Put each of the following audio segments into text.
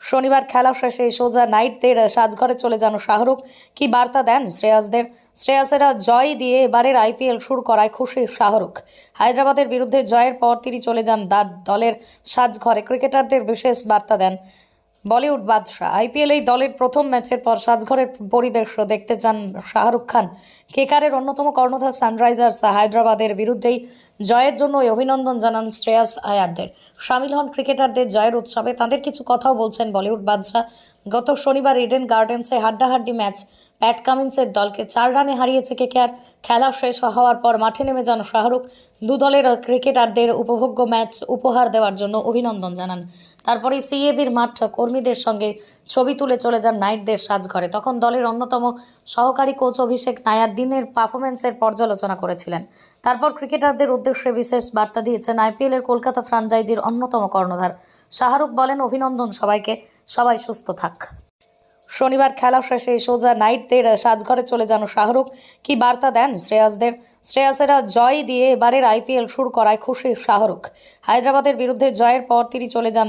শনিবার খেলা শেষে সোজা নাইটদের সাজঘরে চলে যান শাহরুখ। কি বার্তা দেন শ্রেয়াসদের? শ্রেয়াসেরা জয় দিয়ে এবারের আইপিএল শুরু করায় খুশি শাহরুখ। হায়দ্রাবাদের বিরুদ্ধে জয়ের পর তিনি চলে যান দলের সাজঘরে। ক্রিকেটারদের বিশেষ বার্তা দেন বলিউড বাদশাহ। আইপিএল এই দলের প্রথম ম্যাচের পর সাজঘরের পরিবেশ দেখতে চান শাহরুখ খান। কেকারের অন্যতম কর্ণধার সানরাইজার্স হায়দ্রাবাদের বিরুদ্ধেই জয়ের জন্য অভিনন্দন জানান শ্রেয়াস আয়ারদের। সামিল হন ক্রিকেটারদের জয়ের উৎসবে। তাদের কিছু কথাও বলছেন বলিউড বাদশাহ গত শনিবার ইডেন গার্ডেন্সে হাড্ডাহাড্ডি ম্যাচ। প্যাট কামিন্সের দলকে চার রানে হারিয়েছে কেকেআর। খেলা শেষ হওয়ার পর মাঠে নেমে যান শাহরুখ। দু দলের ক্রিকেটারদের উপভোগ্য ম্যাচ উপহার দেওয়ার জন্য অভিনন্দন জানান। তারপরে সিএবির মাঠ কর্মীদের সঙ্গে ছবি তুলে চলে যান নাইটদের সাজঘরে। তখন দলের অন্যতম সহকারী কোচ অভিষেক নায়ার দিনের পারফরমেন্সের পর্যালোচনা করেছিলেন। তারপর ক্রিকেটারদের উদ্দেশ্যে বিশেষ বার্তা দিয়েছেন আইপিএলের কলকাতা ফ্রাঞ্চাইজির অন্যতম কর্ণধার। শাহরুখ বলেন, অভিনন্দন সবাইকে। সবাই সুস্থ থাক। শনিবার খেলা শেষে সোজা নাইটদের সাজঘরে চলে যান শাহরুখ। কি বার্তা দেন শ্রেয়াসদের? শ্রেয়াসেরা জয় দিয়ে এবারের আইপিএল শুরু করায় খুশি শাহরুখ। হায়দ্রাবাদের বিরুদ্ধে জয়ের পর তিনি চলে যান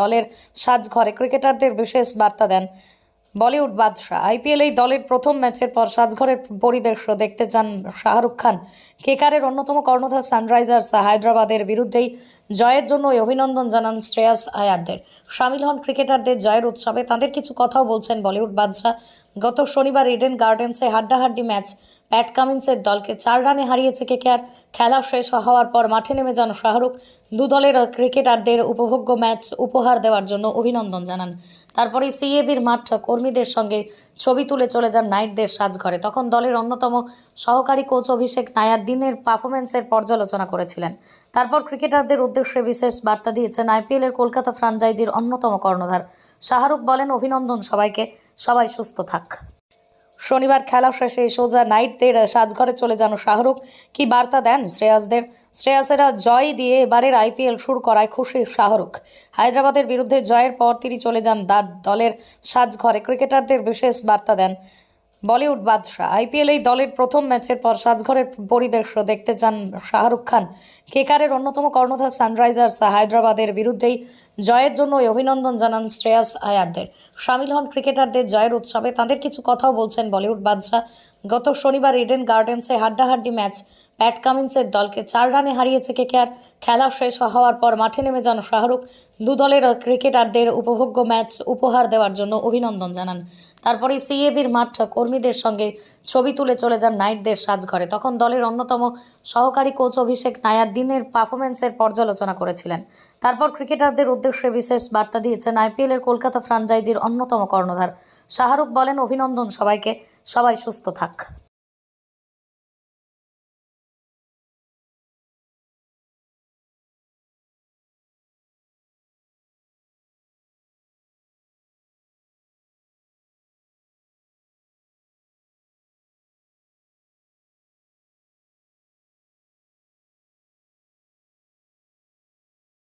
দলের সাজঘরে। ক্রিকেটারদের বিশেষ বার্তা দেন বলিউড বাদশাহ। আইপিএল এই দলের প্রথম ম্যাচের পর সাজঘরের পরিবেশ দেখতে চান শাহরুখ খান। কেকারের অন্যতম কর্ণধার সানরাইজার্স হায়দ্রাবাদের বিরুদ্ধেই জয়ের জন্য অভিনন্দন জানান শ্রেয়াস আয়ারদের। সামিল হন ক্রিকেটারদের জয়ের উৎসবে। তাদের কিছু কথাও বলছেন বলিউড বাদশাহ। গত শনিবার ইডেন গার্ডেন্সে হাড্ডাহাড্ডি ম্যাচ প্যাট কামিন্সের দলকে চার রানে হারিয়েছে কেকেআর। খেলা শেষ হওয়ার পর মাঠে নেমে যান শাহরুখ। দু দলের ক্রিকেটারদের উপভোগ্য ম্যাচ উপহার দেওয়ার জন্য অভিনন্দন জানান। তারপরে সিএবির মাঠ কর্মীদের সঙ্গে ছবি তুলে চলে যান নাইটদের সাজঘরে। তখন দলের অন্যতম সহকারী কোচ অভিষেক নায়ার দিনের পারফরমেন্সের পর্যালোচনা করেছিলেন। তারপর ক্রিকেটারদের উদ্দেশ্যে বিশেষ বার্তা দিয়েছেন আইপিএলের কলকাতা ফ্রাঞ্চাইজির অন্যতম কর্ণধার। শাহরুখ বলেন, অভিনন্দন সবাইকে। সবাই সুস্থ থাক। শনিবার খেলা শেষে সোজা নাইটদের সাজঘরে চলে যান শাহরুখ। কি বার্তা দেন শ্রেয়াসদের? শ্রেয়াসেরা জয় দিয়ে এবারের আইপিএল শুরু করায় খুশি শাহরুখ। হায়দ্রাবাদের বিরুদ্ধে জয়ের পর তিনি চলে যান দার দলের সাজঘরে। ক্রিকেটারদের বিশেষ বার্তা দেন বলিউড বাদশাহ। আইপিএল এই দলের প্রথম ম্যাচের পর সাজঘরের পরিবেশ দেখতে চান শাহরুখ খান। কেকারের অন্যতম কর্ণধার সানরাইজার্স হায়দ্রাবাদের বিরুদ্ধেই জয়ের জন্য অভিনন্দন জানান শ্রেয়াস আয়ারদের। সামিল হন ক্রিকেটারদের জয়ের উৎসবে। তাদের কিছু কথাও বলছেন বলিউড বাদশাহ। গত শনিবার ইডেন গার্ডেন্সে হাড্ডাহাড্ডি ম্যাচ প্যাট কামিন্সের দলকে চার রানে হারিয়েছে কেকেআর। খেলা শেষ হওয়ার পর মাঠে নেমে যান শাহরুখ। দু দলের ক্রিকেটারদের উপভোগ্য ম্যাচ উপহার দেওয়ার জন্য অভিনন্দন জানান। তারপরে সিএবির মাঠ কর্মীদের সঙ্গে ছবি তুলে চলে যান নাইটদের সাজঘরে। তখন দলের অন্যতম সহকারী কোচ অভিষেক নায়ার দিনের পারফরমেন্সের পর্যালোচনা করেছিলেন। তারপর ক্রিকেটারদের উদ্দেশ্যে বিশেষ বার্তা দিয়েছেন আইপিএলের কলকাতা ফ্রাঞ্চাইজির অন্যতম কর্ণধার। শাহরুখ বলেন, অভিনন্দন সবাইকে। সবাই সুস্থ থাক।